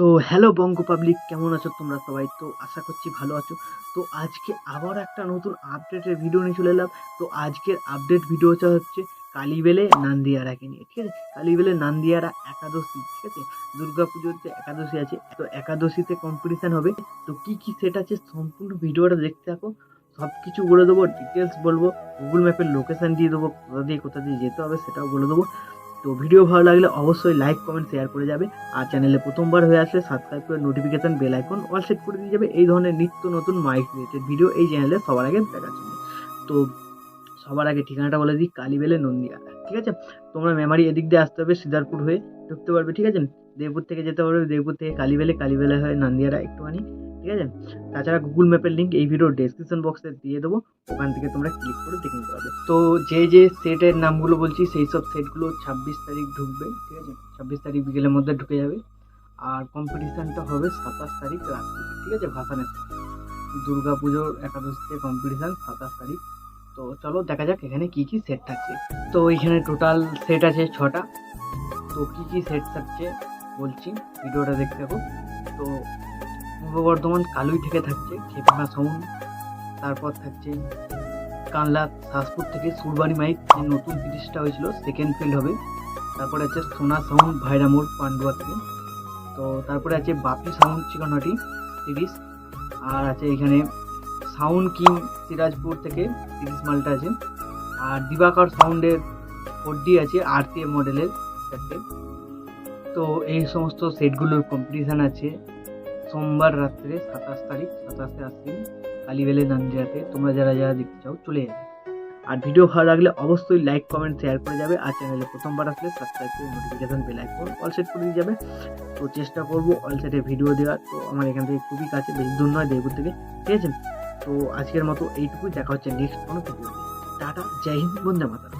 তো হ্যালো বঙ্গ পাবলিক কেমন আছো তোমরা সবাই? তো আশা করছি ভালো আছো। তো আজকে আবার একটা নতুন আপডেটের ভিডিও নিয়ে চলে এলাম। তো আজকের আপডেট ভিডিওটা হচ্ছে কালীবেলে নান্দিয়ারাকে নিয়ে, ঠিক আছে? কালীবেলে নান্দিয়ারা একাদশী, ঠিক আছে? পুজোর যে একাদশী আছে, তো একাদশীতে কম্পিটিশান হবে। তো কি কি সেট আছে সম্পূর্ণ ভিডিওটা দেখতে থাকো। সব কিছু বলে দেবো ডিটেলস বলব গুগল ম্যাপের লোকেশান দিয়ে দেবো, কোথা দিয়ে কোথা দিয়ে যেতে হবে সেটাও বলে দেবো। তো ভিডিও ভালো লাগলে অবশ্যই লাইক কমেন্ট শেয়ার করে যাবে। আর চ্যানেলে প্রথমবার হয়ে আসলে সাবস্ক্রাইব করে notification bell icon all set করে দিয়ে যাবে। এই ধরনের নিত্য নতুন মাইক রিলেটেড ভিডিও এই চ্যানেলে সবার আগে দেখার জন্য। তো সবার আগে ঠিকানাটা বলে দিই, কালীবেলে নন্দিয়ারা ঠিক আছে? তোমরা মেমারি এদিক দিয়ে আসতে হবে সিদারপুর হয়ে ঢুকতে পারবে, ঠিক আছে? দেবপুর থেকে যেতে পারবে দেবপুর থেকে কালীবেলে কালীবেলে হয়ে নান্দিয়ারা একটুখানি ঠিক আছে? তাছাড়া গুগল ম্যাপের লিঙ্ক এই ভিডিওর ডেসক্রিপশন বক্সে দিয়ে দেবো। ওখান থেকে তোমরা ক্লিক করে দেখে নিতে পারবে। তো যে যে সেটের নামগুলো বলছি, সেই সব সেটগুলো ছাব্বিশ তারিখ ঢুকবে, ঠিক আছে? ছাব্বিশ তারিখ বিকেলের মধ্যে ঢুকে যাবে। আর কম্পিটিশানটা হবে সাতাশ তারিখ রাত্রি, ঠিক আছে? ভাসানের দুর্গা পুজোর একাদশীতে কম্পিটিশান সাতাশ তারিখ। তো চলো দেখা যাক এখানে কি কি সেট থাকছে। তো এখানে টোটাল সেট আছে ছটা। তো কি কি সেট থাকছে বলছি ভিডিওটা দেখতে থাকো। তো পূর্ব বর্ধমান কালুই থেকে থাকছে খেপনা সাউন্ড তারপর থাকছে কানলা শাসপুর থেকে সুরবানি মাইক যে নতুন তিরিশটা হয়েছিল সেকেন্ড ফিল্ড হবে। তারপরে আছে সোনা সাউন্ড ভাইরামোড় পান্ডুয়া থেকে। তো তারপরে আছে বাপি সাউন্ড চিকনহাটি তিরিশ। আর আছে এখানে সাউন্ড কিং সিরাজপুর থেকে তিরিশ মালটা আছে। আর দিবাকর সাউন্ডের ফোর ডি আছে আরটিএ মডেলের তো এই সমস্ত সেটগুলোর কম্পিটিশান আছে। সোমবার রাত্রে সাতাশ তারিখ, সাতাশে আশ্বিন, কালীবেলে নান্দিয়াতে তোমরা যারা যারা দেখতে চাও চলে যাবে। আর ভিডিও ভালো লাগলে অবশ্যই লাইক কমেন্ট শেয়ার করে যাবে আর চ্যানেলে প্রথমবার আসলে সাবস্ক্রাইব করে notification bell icon all set করে দিয়ে যাবে। তো চেষ্টা করব অল সেটে ভিডিও দেওয়ার। তো আমার এখান থেকে খুবই কাছে বেশি দূর নয়, দেবপুর থেকে। ঠিক আছে? তো আজকের মতো এইটুকুই। দেখা হচ্ছে নেক্সট কোনো ভিডিও টাটা, জয় হিন্দ, বন্দে মাতারা